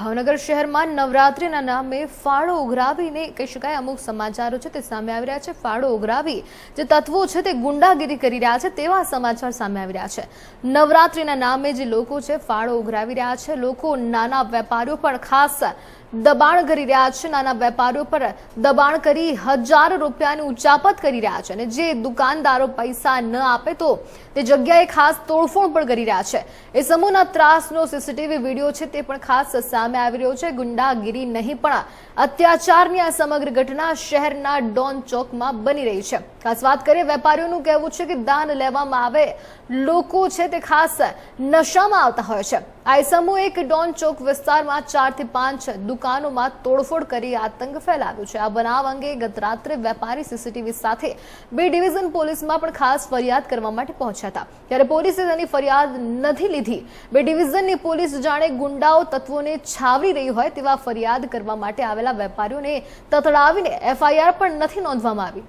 ભાવનગર શહેરમાં નવરાત્રિના નામે ફાળો ઉઘરાવીને કહી શકાય અમુક સમાચારો છે તે સામે આવી રહ્યા છે. ફાળો ઉઘરાવી જે તત્વો છે તે ગુંડાગીરી કરી રહ્યા છે તેવા સમાચાર સામે આવી રહ્યા છે. નવરાત્રિના નામે જે લોકો છે ફાળો ઉઘરાવી રહ્યા છે. લોકો નાના વેપારીઓ પણ ખાસ દબાણ કરી રહ્યા છે. નાના વેપારીઓ પર દબાણ કરી હજાર રૂપિયાની ઉચાપત કરી રહ્યા છે અને જે દુકાનદારો પૈસા ન આપે તો તે જગ્યાએ ખાસ તોડફોડ પણ કરી રહ્યા છે. એ સમૂહના ત્રાસનો સીસીટીવી વીડિયો છે તે પણ ખાસ સામે આવી રહ્યો છે. ગુંડાગીરી નહીં, પણ અત્યાચારની આ સમગ્ર ઘટના શહેરના ડોન ચોકમાં બની રહી છે. ખાસ વાત કરીએ વેપારીઓનું કહેવું છે કે દાન લેવામાં આવે લોકો છે તે ખાસ નશામાં આવતા હોય છે. આ સમૂહ એક ડોન ચોક વિસ્તારમાં ચારથી પાંચ દુકાનોમાં તોડફોડ કરી આતંક ફેલાવ્યો છે. આ બનાવ અંગે ગત રાત્રે વેપારી સીસીટીવી સાથે બે ડિવિઝન પોલીસમાં પણ ખાસ ફરિયાદ કરવા માટે પહોંચ્યા હતા. ત્યારે પોલીસે તેની ફરિયાદ નથી લીધી. બે ડિવિઝનની પોલીસ જાણે ગુંડાઓ તત્વોને છાવરી રહી હોય તેવા ફરિયાદ કરવા માટે આવેલા વેપારીઓને તતડાવીને એફઆઈઆર પણ નથી નોંધવામાં આવી.